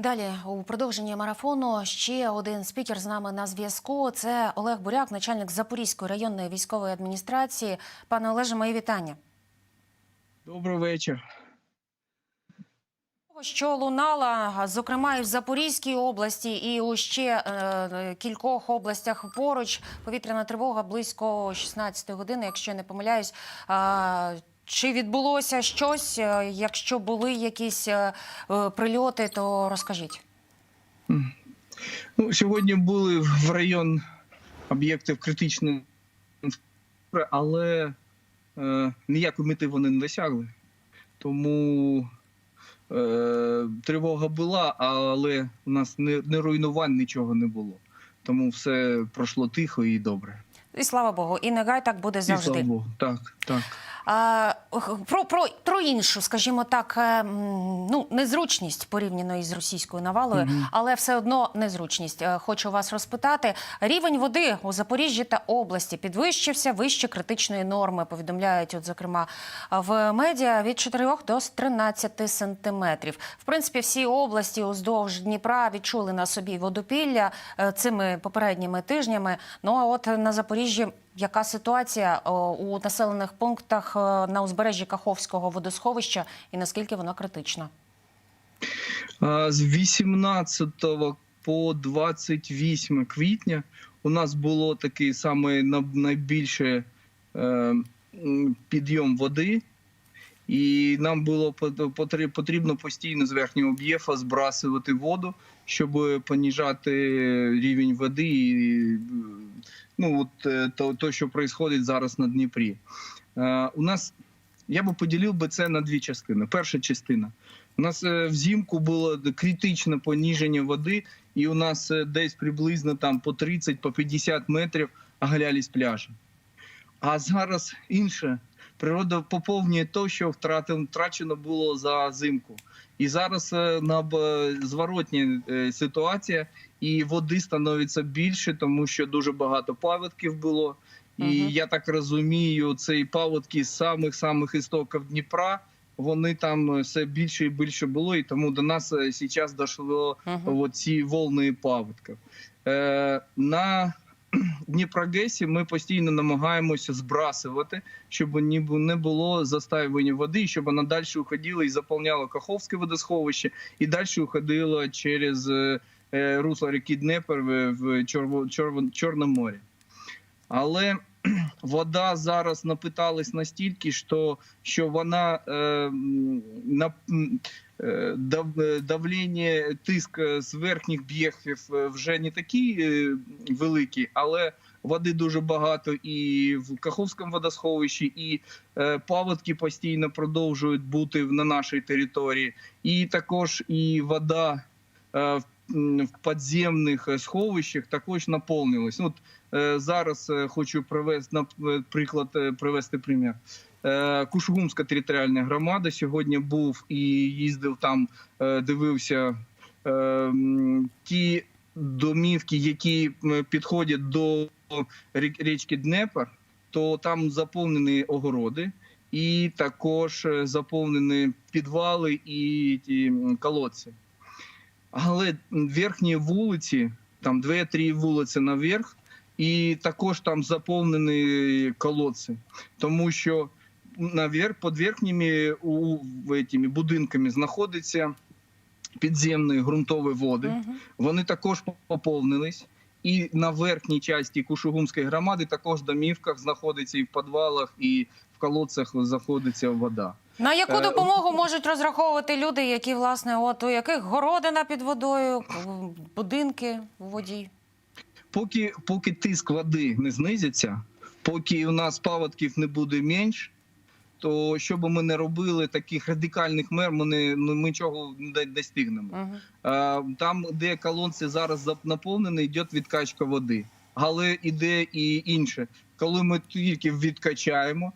Далі у продовженні марафону ще один спікер з нами на зв'язку. Це Олег Буряк, начальник Запорізької районної військової адміністрації. Пане Олеже, мої вітання. Добрий вечір. Що лунала, зокрема, і в Запорізькій області, і у ще е, кількох областях поруч повітряна тривога близько 16 години, якщо я не помиляюсь. А, чи відбулося щось? Е, Якщо були якісь е, е, прильоти, то розкажіть. Ну, сьогодні були в район об'єктів критичної інфраструктури, але е, ніякої мети вони не досягли. Тому е, тривога була, але у нас не, не руйнувань нічого не було. Тому все пройшло тихо і добре. І слава Богу, і нехай так буде І слава завжди. Богу. Так, так. Про, про, про іншу, скажімо так, е, ну незручність порівняно із російською навалою, Мгм. але все одно незручність. Е, Хочу вас розпитати. Рівень води у Запоріжжі та області підвищився вище критичної норми. Повідомляють, от зокрема в медіа від 4 до 13 сантиметрів. В принципі, всі області уздовж Дніпра відчули на собі водопілля е, цими попередніми тижнями. Ну а от на Запоріжжі. Яка ситуація у населених пунктах е, на узбережжі Каховського водосховища і наскільки воно критично? З 18 по 28 квітня у нас було такий самий на- найбільший е, підйом води, і нам було пот- потр- потрібно постійно з верхнього об'єфа збрасувати воду, щоб поніжати рівень води і е, ну, от, е, то, то, що відбувається зараз на Дніпрі. Е, У нас я би поділив би це на дві частини. Перша частина. У нас е, взимку було критичне поніження води, і у нас десь приблизно там по 30 по 50 метрів оголялись пляжі. А зараз інше. Природа поповнює те, що втрачено було за зимку. І зараз е, на б- зворотня е, ситуація, і води становиться більше, тому що дуже багато паводків було. І Мгм. я так розумію, цей паводки з самих самих істоків Дніпра. Вони там е, все більше і більше було, і тому до нас е, зараз дійшло Угу. ці волни паводків. Е, на Дніпрогесі ми постійно намагаємося збрасувати, щоб ні бу- не було застаювання води, щоб вона далі уходила і заповняла Каховське водосховище, і далі уходила через е, е, русло ріки Днепр в, Чорне море. Але вода зараз напиталась настільки, що, що вона е, на, давлення, тиск е, з верхніх б'єхів е, вже не такий великі, великий, але води дуже багато і в Каховському водосховищі, і е, паводки постійно продовжують бути на нашій території, і також і вода е, в в підземних е, сховищах також наповнилась. От е, зараз е, хочу привести наприклад, е, привести примір. Кушугумська територіальна громада сьогодні був і їздив там, е, дивився е, ті домівки, які підходять до річки Днепр, то там заповнені огороди. І також е, заповнені підвали і ті колодці. Але верхні вулиці, там дві-три вулиці наверх, і також там заповнені колодці, тому що наверх, під верхніми у, в этими будинками знаходяться підземні ґрунтові води. Угу. Вони також поповнились. І на верхній часті Кушугумської громади також в домівках знаходиться і в підвалах, і в колодцях знаходиться вода. На яку Е, допомогу можуть розраховувати люди, які власне от у яких городина під водою, будинки у воді? Поки, поки тиск води не знизиться, поки у нас паводків не буде менш, то що би ми не робили, таких радикальних мер, ми, не, ми чого не достигнемо. Угу. Е, Там, де колонці зараз наповнені, йде відкачка води. Але іде і інше. Коли ми тільки відкачаємо,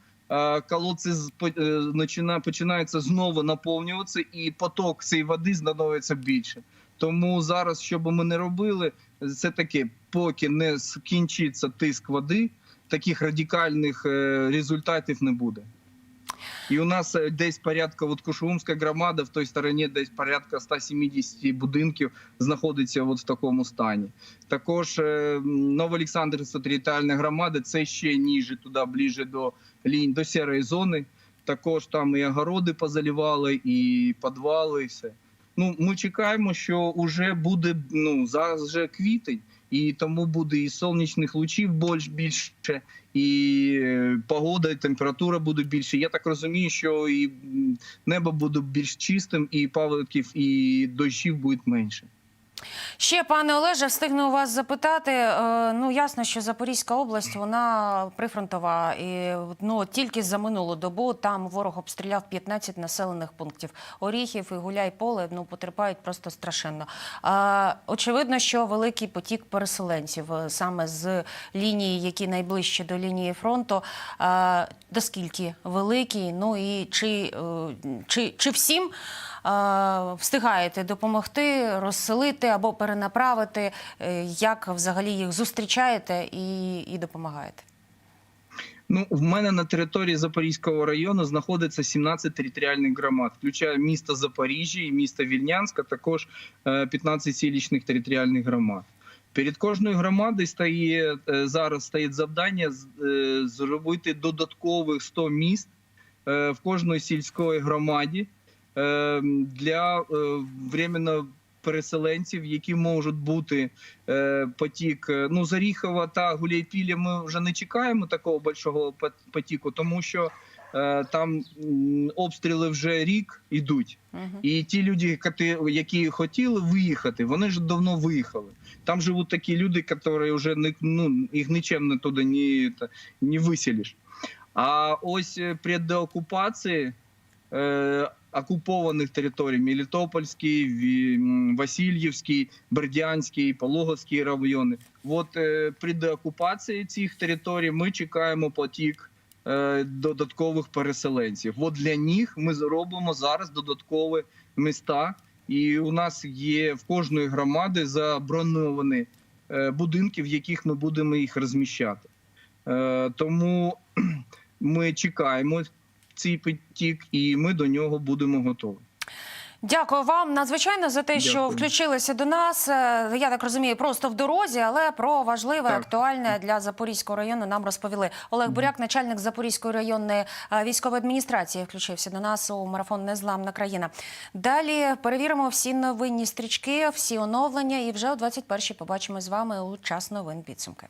колодці по- е, почина- починаються знову наповнюватися, і поток цієї води становиться більше. Тому зараз, що би ми не робили, це таке, поки не скінчиться тиск води, таких радикальних е, результатів не буде. І у нас е, десь порядка от Кушуумська громада, в той стороні десь порядка 170 будинків знаходиться от в такому стані. Також е, Новоолександрівська територіальна громада це ще ніже туди, ближче до лінь до сірої зони. Також там і огороди позалівали, і підвали, і все. Ну, ми чекаємо, що вже буде ну зараз вже квітень, і тому буде і сонячних лучів більш більше, і е, погода, і температура буде більше. Я так розумію, що і небо буде більш чистим, і паводків, і дощів буде менше. Ще, пане Олеже, встигну вас запитати. е, Ну, ясно, що Запорізька область, вона прифронтова. І ну, тільки за минулу добу там ворог обстріляв 15 населених пунктів. Оріхів і Гуляй-Поле ну, потерпають просто страшенно. Очевидно, що великий потік переселенців е, саме з лінії, які найближчі до лінії фронту. Доскільки великий? Ну і чи, е, чи, чи всім встигаєте допомогти, розселити або перенаправити, е, як взагалі їх зустрічаєте і, і допомагаєте? Ну, в мене на території Запорізького району знаходиться 17 територіальних громад, включає місто Запоріжжя і місто Вільнянська, також е, 15 сілічних територіальних громад. Перед кожною громадою стає е, зараз стоїть завдання е, зробити додаткових 100 міст е, в кожної сільської громаді е, для е, временно переселенців, які можуть бути е, потік. е, Ну, Заріхова та Гуляйпілля ми вже не чекаємо такого большого пот- потіку, тому що е, там обстріли вже рік ідуть. Угу. І ті люди, які хотіли виїхати, вони ж давно виїхали. Там живуть такі люди, які вже не ну їх нічим не туди не, та- не виселиш. А ось е, при деокупації е, окупованих територій Мелітопольський, Ві- м, Васильівський, Бердянський, Пологовський райони. От е, при деокупації цих територій ми чекаємо потік е, додаткових переселенців. От для них ми зробимо зараз додаткові міста, і у нас є в кожної громади заброновані е, будинки, в яких ми будемо їх розміщати. Е, Тому ми чекаємо цей потік, і ми до нього будемо готові. Дякую вам надзвичайно за те, що включилися до нас. Е, Я так розумію, просто в дорозі, але про важливе, Так. актуальне для Запорізького району нам розповіли. Олег Буряк, начальник Запорізької районної е, військової адміністрації, включився до нас у марафон Незламна країна. Далі перевіримо всі новинні стрічки, всі оновлення, і вже о 21-й побачимо з вами у час новин підсумки.